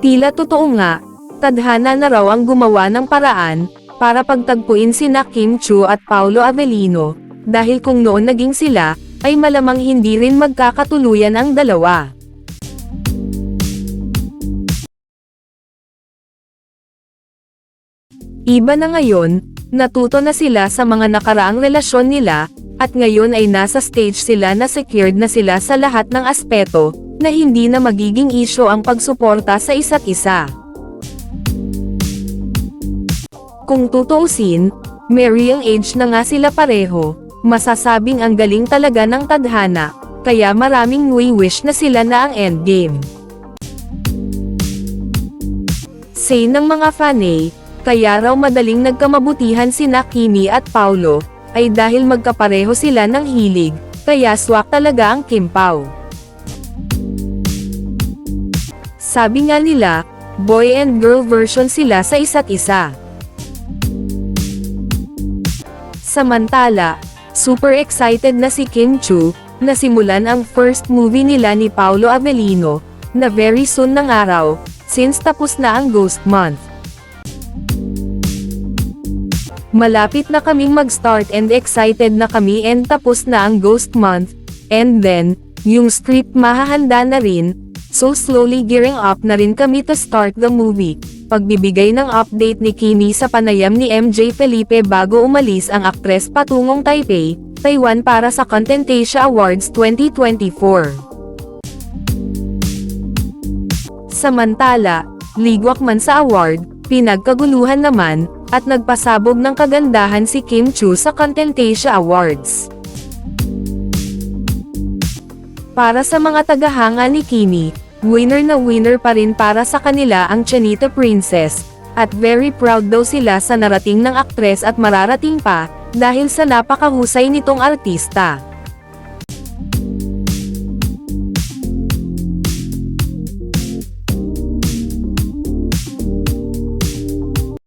Tila totoo nga, tadhana na raw ang gumawa ng paraan, para pagtagpuin sina Kim Chu at Paulo Avellino, dahil kung noon naging sila, ay malamang hindi rin magkakatuluyan ang dalawa. Iba na ngayon, natuto na sila sa mga nakaraang relasyon nila, at ngayon ay nasa stage sila na secured na sila sa lahat ng aspeto, na hindi na magiging isyo ang pagsuporta sa isa't isa. Kung tutuusin, marrying age na nga sila pareho, masasabing ang galing talaga ng tadhana, kaya maraming wish na sila na ang endgame. Say ng mga fanay, kaya raw madaling nagkamabutihan sina Kimi at Paulo, ay dahil magkapareho sila ng hilig, kaya swak talaga ang Kim Pao. Sabi nga nila, boy and girl version sila sa isa't isa. Samantala, super excited na si Kim Chu, na simulan ang first movie nila ni Paulo Avellino, na very soon ng araw, since tapos na ang Ghost Month. Malapit na kaming mag-start and excited na kami and tapos na ang Ghost Month, and then, yung script mahahanda na rin, so slowly gearing up na rin kami to start the movie. Pagbibigay ng update ni Kimi sa panayam ni MJ Felipe bago umalis ang aktres patungong Taipei, Taiwan para sa Contentation Awards 2024. Samantala, ligwak man sa award, pinagkaguluhan naman, at nagpasabog ng kagandahan si Kim Chu sa Contentation Awards. Para sa mga tagahanga ni Kimi, winner na winner pa rin para sa kanila ang Chanita Princess, at very proud daw sila sa narating ng aktres at mararating pa, dahil sa napakahusay nitong artista.